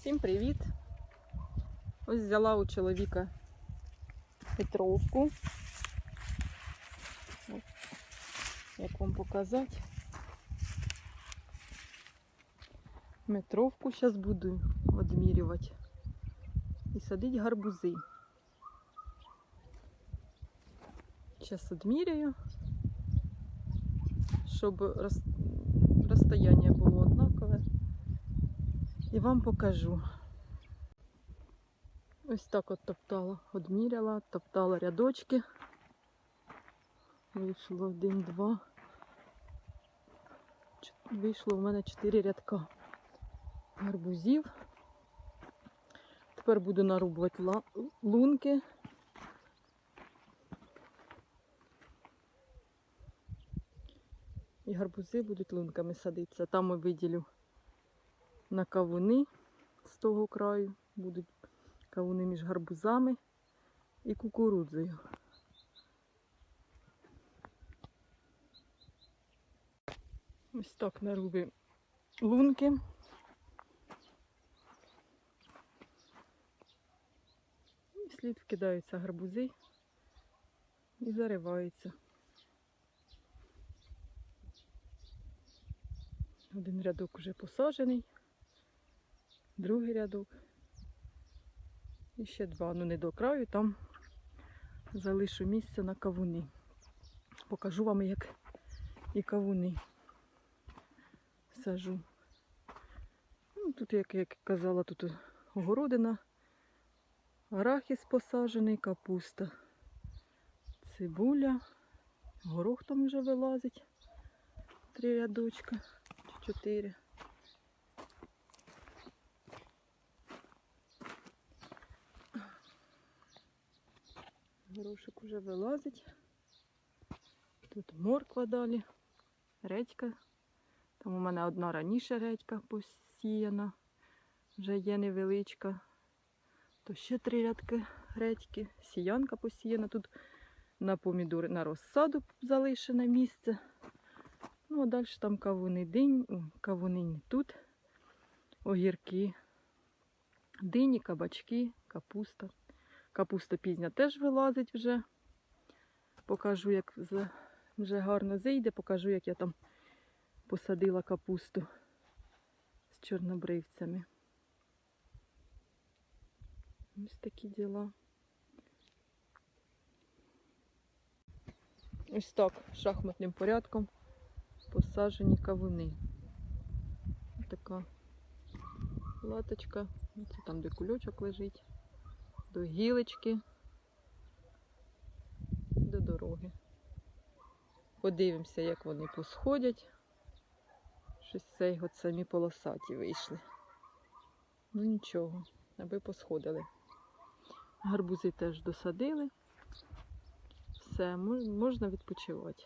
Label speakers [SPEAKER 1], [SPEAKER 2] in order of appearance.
[SPEAKER 1] Всім привіт! Ось взяла у чоловіка Петровку. Як вам показати? Метровку зараз буду відмірювати. І садити гарбузи. Зараз відміряю, щоб роз... розстояння було. І вам покажу. Ось так от топтала, одміряла, топтала рядочки. Вийшло один, два. Вийшло в мене чотири рядка гарбузів. Тепер буду нарубувати лунки. І гарбузи будуть лунками садитися. Там я виділю на кавуни з того краю. Будуть кавуни між гарбузами і кукурудзою. Ось так нарубив лунки. І слід вкидаються гарбузи і зариваються. Один рядок уже посаджений, другий рядок. І ще два, ну не до краю, там залишу місце на кавуни. Покажу вам, як і кавуни сажу. Ну, тут, як я казала, тут огородина, арахіс посаджений, капуста, цибуля, горох там вже вилазить. Три рядочка, чотири. Горошок уже вилазить. Тут морква далі, редька. Там у мене одна раніше редька посіяна, вже є невеличка. То ще три рядки редьки, сіянка посіяна. Тут на помідори на розсаду залишене місце. Ну, а далі там кавуни динь, кавуни тут, огірки, дині, кабачки, капуста. Капуста пізня теж вилазить вже. Покажу, як вже гарно зійде, покажу, як я там посадила капусту з чорнобривцями. Ось такі діла. Ось так, шахматним порядком посаджені кавуни. Ось така латочка. Це там, де кульочок лежить до гілочки, до дороги. Подивимося, як вони посходять. Щось цей от самі полосаті вийшли. Ну нічого, аби посходили. Гарбузи теж досадили. Все, можна відпочивати.